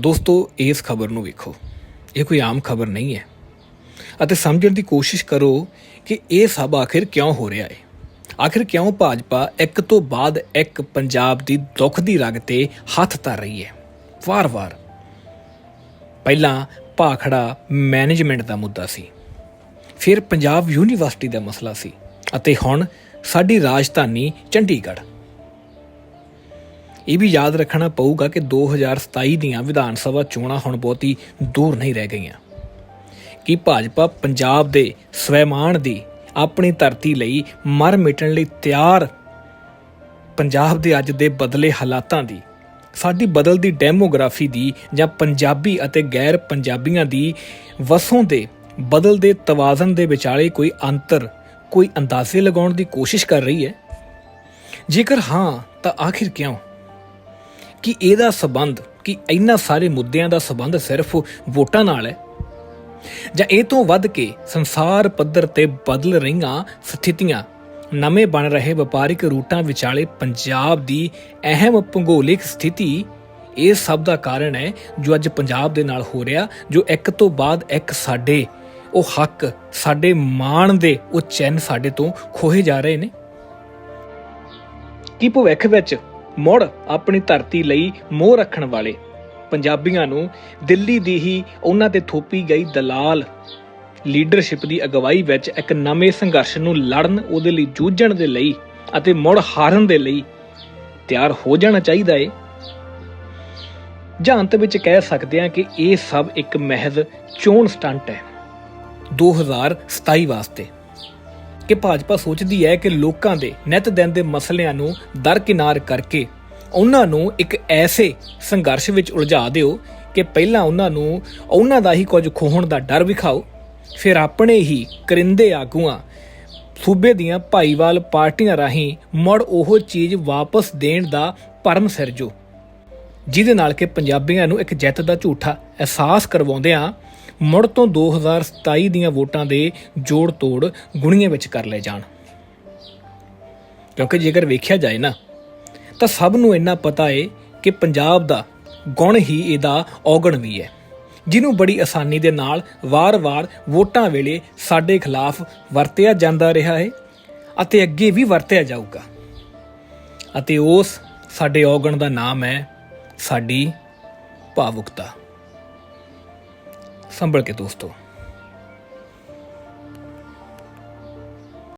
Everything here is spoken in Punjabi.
ਦੋਸਤੋ, ਇਸ ਖਬਰ ਨੂੰ ਵੇਖੋ। ਇਹ ਕੋਈ ਆਮ ਖਬਰ ਨਹੀਂ ਹੈ। ਅਤੇ ਸਮਝਣ ਦੀ ਕੋਸ਼ਿਸ਼ ਕਰੋ ਕਿ ਇਹ ਸਭ ਆਖਿਰ ਕਿਉਂ ਹੋ ਰਿਹਾ ਹੈ? ਆਖਿਰ ਕਿਉਂ ਭਾਜਪਾ ਇੱਕ ਤੋਂ ਬਾਅਦ ਇੱਕ ਪੰਜਾਬ ਦੀ ਦੁੱਖ ਦੀ ਰਗ ਤੇ ਹੱਥ ਧਰ ਰਹੀ ਹੈ? ਵਾਰ-ਵਾਰ। ਪਹਿਲਾਂ ਭਾਖੜਾ ਮੈਨੇਜਮੈਂਟ ਦਾ ਮੁੱਦਾ ਸੀ। ਫਿਰ ਪੰਜਾਬ ਯੂਨੀਵਰਸਿਟੀ ਦਾ ਮਸਲਾ ਸੀ। ਅਤੇ ਹੁਣ ਸਾਡੀ ਰਾਜਧਾਨੀ ਚੰਡੀਗੜ੍ਹ। ਇਹ ਵੀ ਯਾਦ ਰੱਖਣਾ ਪਊਗਾ ਕਿ 2027 ਦੀਆਂ ਵਿਧਾਨ ਸਭਾ ਚੋਣਾਂ ਹੁਣ ਬਹੁਤੀ ਦੂਰ ਨਹੀਂ ਰਹਿ ਗਈਆਂ। ਕਿ ਭਾਜਪਾ ਪੰਜਾਬ ਦੇ ਸਵੈਮਾਨ ਦੀ ਆਪਣੀ ਧਰਤੀ ਲਈ ਮਰ ਮਿਟਣ ਲਈ ਤਿਆਰ? ਪੰਜਾਬ ਦੇ ਅੱਜ ਦੇ ਬਦਲੇ ਹਾਲਾਤਾਂ ਦੀ, ਸਾਡੀ ਬਦਲਦੀ ਡੈਮੋਗ੍ਰਾਫੀ ਦੀ ਜਾਂ ਪੰਜਾਬੀ ਅਤੇ ਗੈਰ ਪੰਜਾਬੀਆਂ ਦੀ ਵਸੋਂ ਦੇ ਬਦਲਦੇ ਤਵਾਜ਼ਨ ਦੇ ਵਿਚਾਲੇ ਕੋਈ ਅੰਤਰ, ਕੋਈ ਅੰਦਾਜ਼ੇ ਲਗਾਉਣ ਦੀ ਕੋਸ਼ਿਸ਼ ਕਰ ਰਹੀ ਹੈ? ਜੇਕਰ ਹਾਂ, ਤਾਂ ਆਖਿਰ ਕਿਉਂ? ਕਿ ਇਹਦਾ ਸਬੰਧ, ਕਿ ਇੰਨਾ ਸਾਰੇ ਮੁੱਦਿਆਂ ਦਾ ਸਬੰਧ ਸਿਰਫ ਵੋਟਾਂ ਨਾਲ ਹੈ? ਜਾਂ ਇਹ ਤੋਂ ਵੱਧ ਕੇ ਸੰਸਾਰ ਪੱਧਰ ਤੇ ਬਦਲ ਰਹੀਆਂ ਸਥਿਤੀਆਂ, ਨਵੇਂ ਬਣ ਰਹੇ ਵਪਾਰਿਕ ਰੂਟਾਂ ਵਿਚਾਲੇ ਪੰਜਾਬ ਦੀ ਅਹਿਮ ਭੂਗੋਲਿਕ ਸਥਿਤੀ, ਇਹ ਸਭ ਦਾ ਕਾਰਨ ਹੈ ਜੋ ਅੱਜ ਪੰਜਾਬ ਦੇ ਨਾਲ ਹੋ ਰਿਹਾ, ਜੋ ਇੱਕ ਤੋਂ ਬਾਅਦ ਇੱਕ ਸਾਡੇ, ਉਹ ਹੱਕ ਸਾਡੇ ਮਾਣ ਦੇ, ਉਹ ਚੈਨ ਸਾਡੇ ਤੋਂ ਖੋਹੇ ਜਾ ਰਹੇ ਨੇ। ਕੀ ਭਵਿੱਖ ਵਿੱਚ ਮੁੜ ਆਪਣੀ ਧਰਤੀ ਲਈ ਮੋਹ ਰੱਖਣ ਵਾਲੇ। ਪੰਜਾਬੀਆਂ ਨੂੰ ਦਿੱਲੀ ਦੀ ਹੀ ਉਹਨਾਂ ਤੇ ਥੋਪੀ ਗਈ ਦਲਾਲ। ਲੀਡਰਸ਼ਿਪ ਦੀ ਅਗਵਾਈ ਵਿੱਚ ਇੱਕ ਨਵੇਂ ਸੰਘਰਸ਼ ਨੂੰ ਲੜਨ, ਉਹਦੇ ਲਈ ਜੂਝਣ ਦੇ ਲਈ ਅਤੇ ਮੁੜ ਹਾਰਨ ਦੇ ਲਈ ਤਿਆਰ ਹੋ ਜਾਣਾ ਚਾਹੀਦਾ ਏ। ਜਾਂ ਅੰਤ ਵਿੱਚ ਕਹਿ ਸਕਦੇ ਹਾਂ ਕਿ ਇਹ ਸਭ ਇੱਕ ਮਹਿਜ਼ ਚੋਣ ਸਟੰਟ ਹੈ। 2027 ਵਾਸਤੇ ਕਿ ਭਾਜਪਾ ਸੋਚਦੀ ਹੈ ਕਿ ਲੋਕਾਂ ਦੇ ਨਿਤ ਦਿਨ ਦੇ ਮਸਲਿਆਂ ਨੂੰ ਦਰਕਿਨਾਰ ਕਰਕੇ ਉਹਨਾਂ ਨੂੰ ਇੱਕ ਐਸੇ ਸੰਘਰਸ਼ ਵਿੱਚ ਉਲਝਾ ਦਿਓ ਕਿ ਪਹਿਲਾਂ ਉਹਨਾਂ ਨੂੰ ਉਹਨਾਂ ਦਾ ਹੀ ਕੁਝ ਖੋਹਣ ਦਾ ਡਰ ਵਿਖਾਓ, ਫਿਰ ਆਪਣੇ ਹੀ ਕਰਿੰਦੇ ਆਗੂਆਂ ਸੂਬੇ ਦੀਆਂ ਭਾਈਵਾਲ ਪਾਰਟੀਆਂ ਰਾਹੀਂ ਮੁੜ ਉਹ ਚੀਜ਼ ਵਾਪਸ ਦੇਣ ਦਾ ਪਰਮ ਸਿਰਜੋ ਜਿਹਦੇ ਨਾਲ ਕਿ ਪੰਜਾਬੀਆਂ ਨੂੰ ਇੱਕ ਜਿੱਤ ਦਾ ਝੂਠਾ ਅਹਿਸਾਸ ਕਰਵਾਉਂਦਿਆਂ ਮੁੜ ਤੋਂ 2027 ਦੀਆਂ ਵੋਟਾਂ ਦੇ ਜੋੜ ਤੋੜ ਗੁਣੀਆਂ ਵਿੱਚ ਕਰ ਲਏ ਜਾਣ। ਕਿਉਂਕਿ ਜੇਕਰ ਵੇਖਿਆ ਜਾਏ ਨਾ, ਤਾਂ ਸਭ ਨੂੰ ਇੰਨਾ ਪਤਾ ਏ ਕਿ ਪੰਜਾਬ ਦਾ ਗੁਣ ਹੀ ਇਹਦਾ ਔਗਣ ਵੀ ਹੈ ਜਿਹਨੂੰ ਬੜੀ ਆਸਾਨੀ ਦੇ ਨਾਲ ਵਾਰ-ਵਾਰ ਵੋਟਾਂ ਵੇਲੇ ਸਾਡੇ ਖਿਲਾਫ ਵਰਤਿਆ ਜਾਂਦਾ ਰਿਹਾ ਹੈ ਅਤੇ ਅੱਗੇ ਵੀ ਵਰਤਿਆ ਜਾਊਗਾ। ਅਤੇ ਉਸ ਸਾਡੇ ਔਗਣ ਦਾ ਨਾਮ ਹੈ ਸਾਡੀ ਭਾਵੁਕਤਾ। ਸੰਭਲ ਕੇ ਦੋਸਤੋ।